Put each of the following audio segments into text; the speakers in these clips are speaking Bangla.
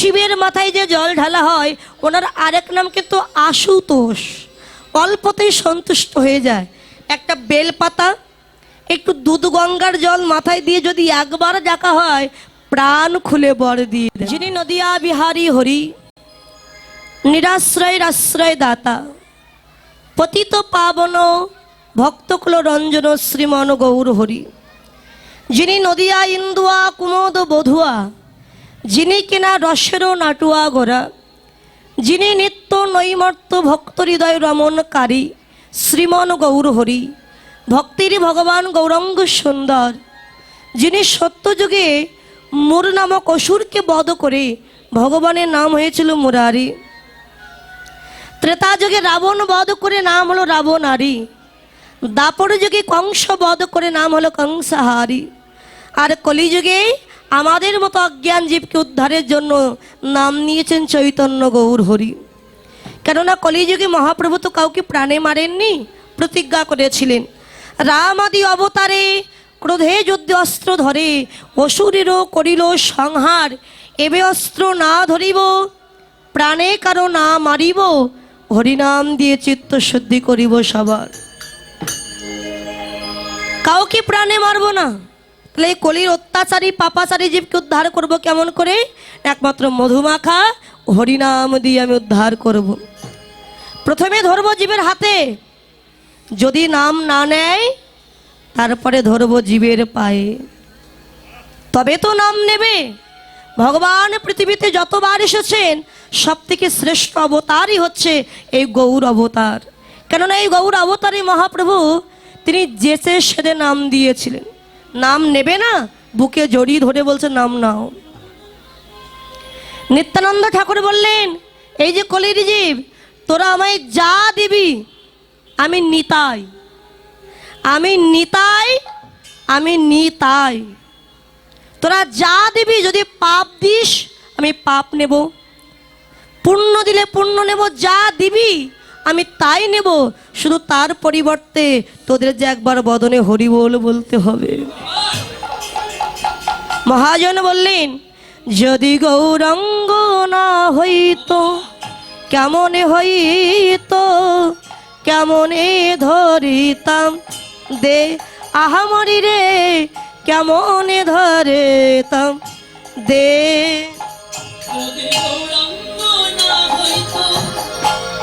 শিবের মাথায় যে জল ঢালা হয়, ওনার আরেক নাম কিন্তু আশুতোষ। অল্পতেই সন্তুষ্ট হয়ে যায়। একটা বেলপাতা, একটু দুধ গঙ্গার জল মাথায় দিয়ে যদি একবার ডাকা হয়, প্রাণ খুলে বর দিয়ে যিনি নদিয়া বিহারী হরি নিরাশ্রয়ের আশ্রয় দাতা, পতিত পাবন ভক্তকুল রঞ্জন শ্রীমন গৌর হরি। যিনি নদিয়া ইন্দুয়া কুমোদ বধুয়া যিনি কিনা রসেরও নাটুয়া গোরা যিনি নিত্য নৈমর্ত ভক্ত হৃদয় রমণকারী, শ্রীমন গৌর হরি, ভক্তির ভগবান গৌরঙ্গ সুন্দর, যিনি সত্যযুগে মুর নামক অসুরকে বধ করে ভগবানের নাম হয়েছিল মুরারি। ত্রেতা যুগে রাবণ বধ করে নাম হলো রাবণারী দাপর যুগে কংস বধ করে নাম হলো কংসাহারি, আর কলিযুগে আমাদের মতো অজ্ঞান জীবকে উদ্ধারের জন্য নাম নিয়েছেন চৈতন্য গৌর হরি। কেননা কলিযুগে মহাপ্রভু তো কাউকে প্রাণে মারেননি, প্রতিজ্ঞা করেছিলেন। রাম আদি অবতারে ক্রোধে যুদ্ধে অস্ত্র ধরে, অসুরেরও করিল সংহার। এবে অস্ত্র না ধরিব, প্রাণে কারও না মারিব, হরিনাম দিয়ে চিত্ত শুদ্ধি করিব সবার। কাউকে প্রাণে মারবো না তাহলে এই কলির অত্যাচারী, পাপাচারী জীবকে উদ্ধার করব কেমন করে? একমাত্র মধুমাখা, হরিনাম দিয়ে আমি উদ্ধার করব। প্রথমে ধরবো জীবের হাতে। যদি নাম না নেয়, তারপরে ধরবো জীবের পায়ে। তবে তো নাম নেবে। ভগবান পৃথিবীতে যতবার এসেছেন সব থেকে শ্রেষ্ঠ অবতারই হচ্ছে এই গৌর অবতার। কেননা এই গৌর অবতারই মহাপ্রভু, তিনি যেচে সেদে নাম দিয়েছিলেন। নাম নেবে না? বুকে জড়িয়ে ধরে বলছে, নাম নাও। নিত্যানন্দ ঠাকুর বললেন, এই যে কলির জীব, তোরা আমায় যা দিবি, আমি নিতাই। আমি নিতাই আমি নিতাই। তোরা যা দিবি, যদি পাপ দিস, আমি পাপ নেব। পুণ্য দিলে পুণ্য নেব, যা দিবি আমি তাই নেব, শুধু তার পরিবর্তে তোদের যে একবার বদনে হরি বল বলতে হবে। মহাজন বললেন, যদি গৌরঙ্গ না হইতো, কেমনে হইতো? কেমনে ধরিতাম? দে আহামরি রে, কেমনে ধরেতাম? দে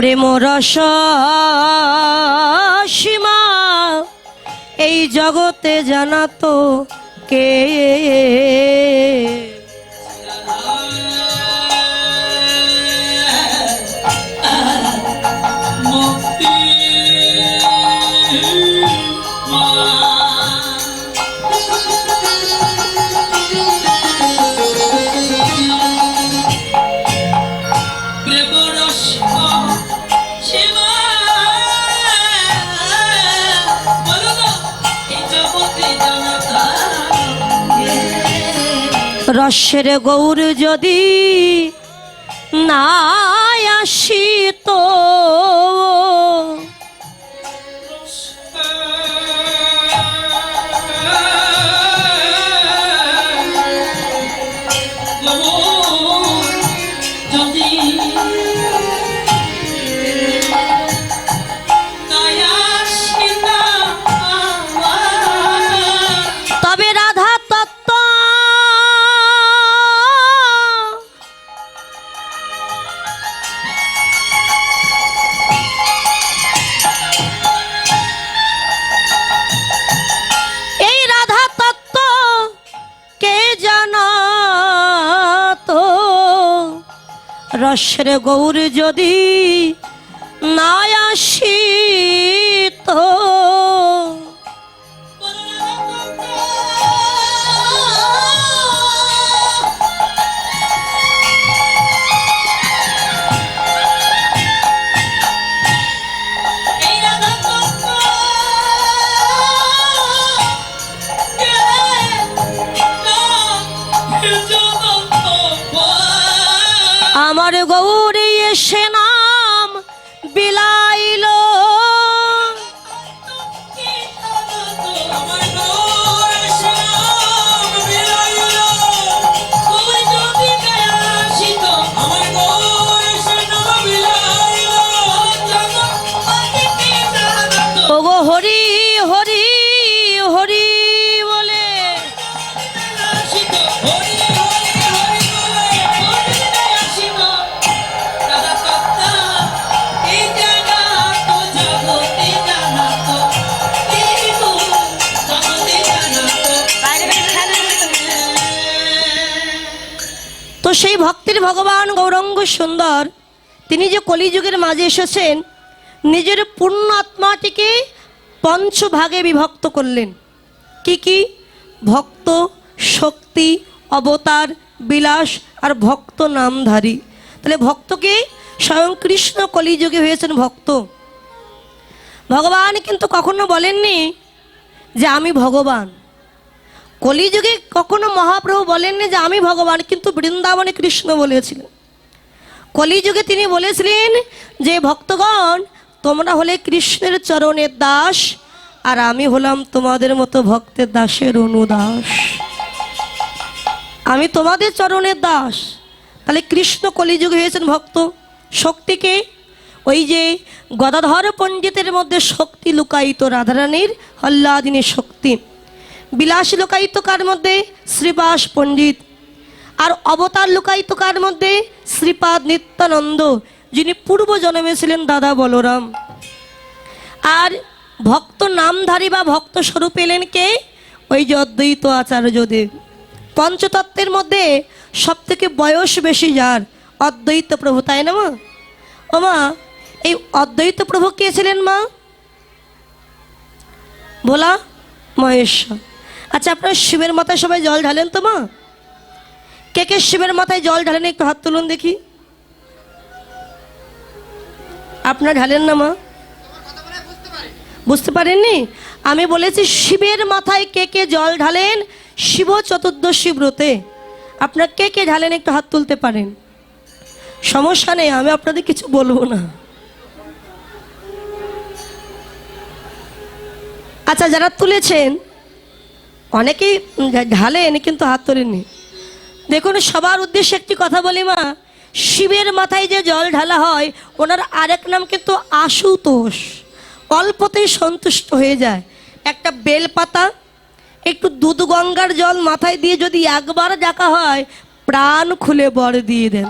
প্রেম রস সীমা এই জগতে জানাতো কে? রসের গৌর যদি না আসিত রসের গৌর যদি না আসি ভগবান গৌরঙ্গ সুন্দর, তিনি যে কলিযুগের মাঝে এসেছেন, নিজের পূর্ণ আত্মাটিকে পঞ্চভাগে বিভক্ত করলেন। কি কি? ভক্ত, শক্তি, অবতার, বিলাস আর ভক্ত নামধারী। তাহলে ভক্তকে স্বয়ং কৃষ্ণ কলিযুগে হয়েছেন ভক্ত। ভগবান কিন্তু কখনো বলেননি যে আমি ভগবান। কলিযুগে কখনো মহাপ্রভু বলেননি যে আমি ভগবান, কিন্তু বৃন্দাবনে কৃষ্ণ বলেছিলেন। কলিযুগে তিনি বলেছিলেন যে, ভক্তগণ, তোমরা হলে কৃষ্ণের চরণের দাস, আর আমি হলাম তোমাদের মতো ভক্তের দাসের অনুদাস। আমি তোমাদের চরণের দাস। তাহলে কৃষ্ণ কলিযুগে হয়েছেন ভক্ত। শক্তিকে, ওই যে গদাধর পণ্ডিতের মধ্যে শক্তি লুকায়িত রাধারানীর হল্লাদিনী শক্তি। বিলাস লুকায়িত কার মধ্যে শ্রীবাস পণ্ডিত। আর অবতার লুকায়িত কার মধ্যে শ্রীপাদ নিত্যানন্দ, যিনি পূর্ব জন্মে ছিলেন দাদা বলরাম। আর ভক্ত নামধারী বা ভক্ত স্বরূপ এলেন কে? ওই যে অদ্বৈত আচার্যদেব। পঞ্চতত্ত্বের মধ্যে সব থেকে বয়স বেশি যার? অদ্বৈত প্রভু, তাই না মা? ও মা, এই অদ্বৈত প্রভু কে ছিলেন মা? ভোলা মহেশ্বর। আচ্ছা আপনার শিবের মাথায় সবাই জল ঢালেন তো, মা? কে কে শিবের মাথায় জল ঢালেন, একটু হাত তুলুন দেখি। আপনার ঢালেন না, মা? বুঝতে পারেননি? আমি বলেছি, শিবের মাথায় কে কে জল ঢালেন? শিব চতুর্দশী ব্রতে। আপনার কে কে ঢালেন, একটু হাত তুলতে পারেন। সমস্যা নেই, আমি আপনাদের কিছু বলব না। আচ্ছা যারা তুলেছেন অনেকেই ঢালেন কিন্তু হাত তোলেননি। দেখুন, সবার উদ্দেশ্যে একটি কথা বলি মা, শিবের মাথায় যে জল ঢালা হয়, ওনার আরেক নাম কিন্তু আশুতোষ। অল্পতেই সন্তুষ্ট হয়ে যায়। একটা বেলপাতা, একটু দুধ গঙ্গার জল মাথায় দিয়ে যদি একবার ডাকা হয়, প্রাণ খুলে বর দিয়ে দেন।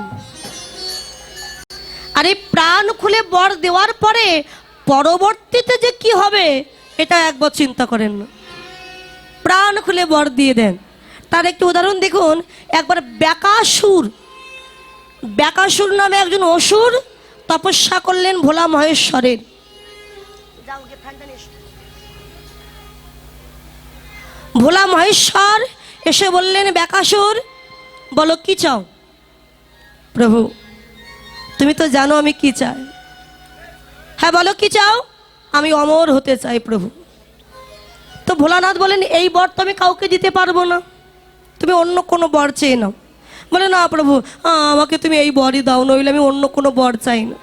আর এই প্রাণ খুলে বর দেওয়ার পরে পরবর্তীতে যে কি হবে, এটা একবার চিন্তা করেন না। প্রাণ খুলে বর দিয়ে দেন। তার একটি উদাহরণ দেখুন, একবার ব্যাকাসুর ব্যাকাসুর নামে একজন অসুর তপস্যা করলেন ভোলা মহেশ্বরের। ভোলা মহেশ্বর এসে বললেন, ব্যাকাসুর, বলো কি চাও? প্রভু, তুমি তো জানো আমি কি চাই। হ্যাঁ বলো কি চাও? আমি অমর হতে চাই প্রভু। তো ভোলানাথ বলেন, এই বর তো আমি কাউকে দিতে পারব না। তুমি অন্য কোনো বর চেয়ে নাও। বলে, না প্রভু আমাকে তুমি এই বরই দাও, নইলে আমি অন্য কোনো বর চাই না।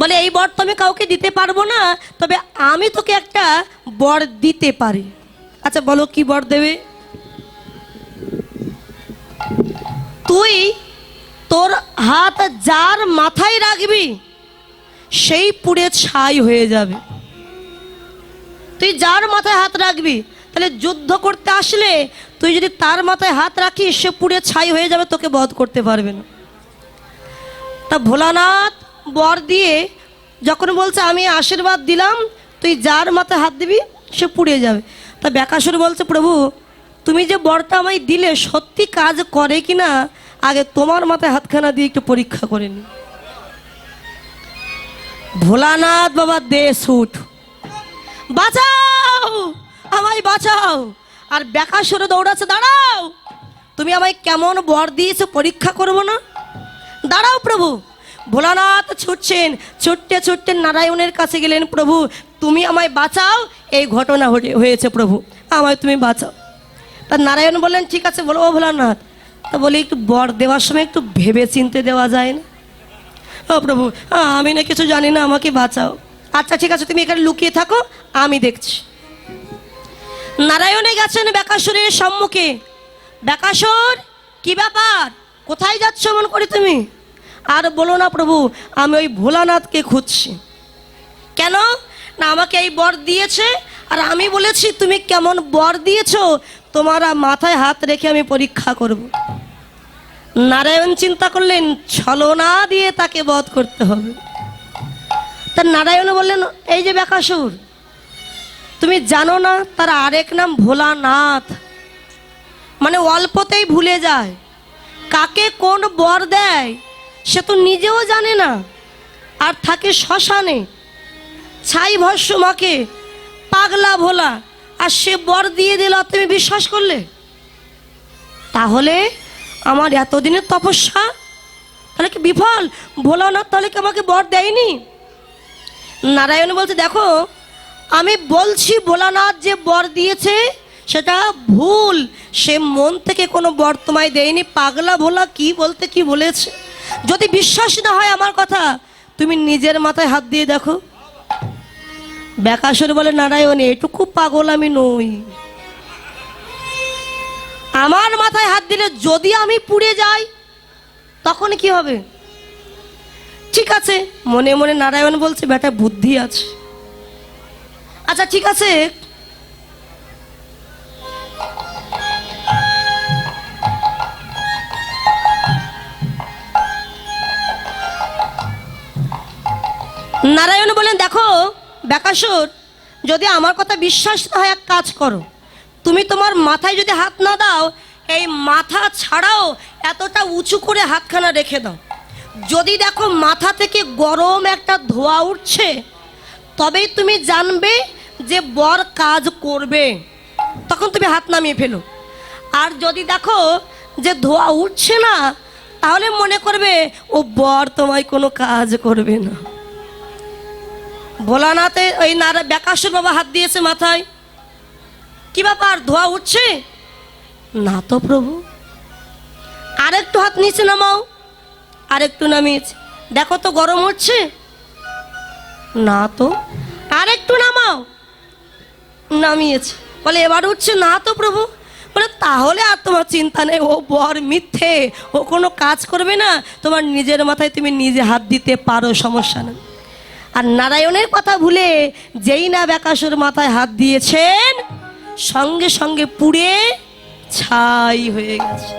বলে, এই বর তো আমি কাউকে দিতে পারব না, তবে আমি তোকে একটা বর দিতে পারি। আচ্ছা বলো কি বর দেবে? তুই তোর হাত যার মাথায় রাখবি, সেই পুড়ে ছাই হয়ে যাবে। তুই যার মাথায় হাত রাখবি, তাহলে যুদ্ধ করতে আসলে তুই যদি তার মাথায় হাত রাখিস, সে পুড়ে ছাই হয়ে যাবে, তোকে বধ করতে পারবে না। তা ভোলানাথ বর দিয়ে যখন বলছে, আমি আশীর্বাদ দিলাম, তুই যার মাথায় হাত দিবি, সে পুড়ে যাবে। তা ব্যাকাসুর বলছে, প্রভু, তুমি যে বরটা আমায় দিলে, সত্যি কাজ করে কি না? আগে তোমার মাথায় হাতখানা দিয়ে একটু পরীক্ষা করে নি। ভোলানাথ বাবা দে সুট বাঁচাও! আমায় বাঁচাও! আর ব্যাকাসুরে দৌড়াচ্ছে, দাঁড়াও! তুমি আমায় কেমন বর দিয়েছ পরীক্ষা করব না? দাঁড়াও প্রভু! ভোলানাথ ছুটছেন, ছুটতে ছুটতে নারায়ণের কাছে গেলেন, প্রভু, তুমি আমায় বাঁচাও! এই ঘটনা হয়ে- হয়েছে প্রভু, আমায় তুমি বাঁচাও। তা নারায়ণ বললেন, ঠিক আছে, বলো ভোলানাথ। তা বলি, একটু বর দেওয়ার সময় একটু ভেবে চিনতে দেওয়া যায় না? ও প্রভু আমি না কিছু জানি না, আমাকে বাঁচাও। আচ্ছা ঠিক আছে, তুমি এখানে লুকিয়ে থাকো আমি দেখছি। নারায়ণে গেছেন বেকাসুরের সম্মুখে। বেকাসুর কি ব্যাপার? কোথায় যাচ্ছ মন করে তুমি? আর বলো না প্রভু, আমি ওই ভোলানাথকে খুঁজছি। কেন? না, আমাকে এই বর দিয়েছে, আর আমি বলেছি, তুমি কেমন বর দিয়েছ? তোমার মাথায় হাত রেখে আমি পরীক্ষা করব। নারায়ণ চিন্তা করলেন, ছলনা দিয়ে তাকে বধ করতে হবে। তা নারায়ণ বললেন, এই যে বেকাসুর তুমি জানো না তার আরেক নাম ভোলানাথ? মানে অল্পতেই ভুলে যায়। কাকে কোন বর দেয়, সে তো নিজেও জানে না, আর থাকে শ্মশানে। ছাই ভস্য মাকে পাগলা ভোলা, আর সে বর দিয়ে দিল তুমি বিশ্বাস করলে? তাহলে আমার এতদিনের তপস্যা? তাহলে কি বিফল? ভোলানাথ তাহলে কি আমাকে বর দেয়নি? নারায়ণ বলছে, দেখো আমি বলছি ভোলানাথ যে বর দিয়েছে, সেটা ভুল। সে মন থেকে কোনো বর তোমায় দেয়নি। পাগলা ভোলা কি বলতে, কি বলেছে? যদি বিশ্বাস না হয় আমার কথা, তুমি নিজের মাথায় হাত দিয়ে দেখো। ব্যাকাসুর বলে, নারায়ণ, এটুকু পাগল আমি নই। আমার মাথায় হাত দিলে যদি আমি পুড়ে যাই, তখন কি হবে? ঠিক আছে, মনে মনে নারায়ণ বলছে, বেটা, বুদ্ধি আছে। আচ্ছা ঠিক আছে। নারায়ণ বলেন, দেখো বেকাসুর যদি আমার কথা বিশ্বাস না হয়, এক কাজ করো। তুমি তোমার মাথায় যদি হাত না দাও, এই মাথা ছাড়াও এতটা উঁচু করে হাতখানা রেখে দাও। যদি দেখো মাথা থেকে গরম একটা ধোয়া উঠছে, তবেই তুমি জানবে যে বর কাজ করবে, তখন তুমি হাত নামিয়ে ফেলো। আর যদি দেখো যে ধোয়া উঠছে না, তাহলে মনে করবে, ও বর তোমায় কোনো কাজ করবে না। ভোলানাথে ওই নারা, বেকাসুর বাবা হাত দিয়েছে মাথায়। কি ব্যাপার, ধোয়া উঠছে? না তো প্রভু। আরেকটু হাত নিচে নামাও। আরেকটু নামিয়েছে। দেখো তো গরম হচ্ছে না তো। আরেকটু নামাও। নামিয়েছে। বলে, এবার উঠছে না তো প্রভু? বলে, তাহলে আর তোমার চিন্তা নেই। ও বর মিথ্যে। ও কোনো কাজ করবে না। তোমার নিজের মাথায় তুমি নিজে হাত দিতে পারো, সমস্যা নেই। আর নারায়ণের কথা ভুলে যেই না বেকাসুর মাথায় হাত দিয়েছেন, সঙ্গে সঙ্গে পুড়ে ছাই হয়ে গেছে।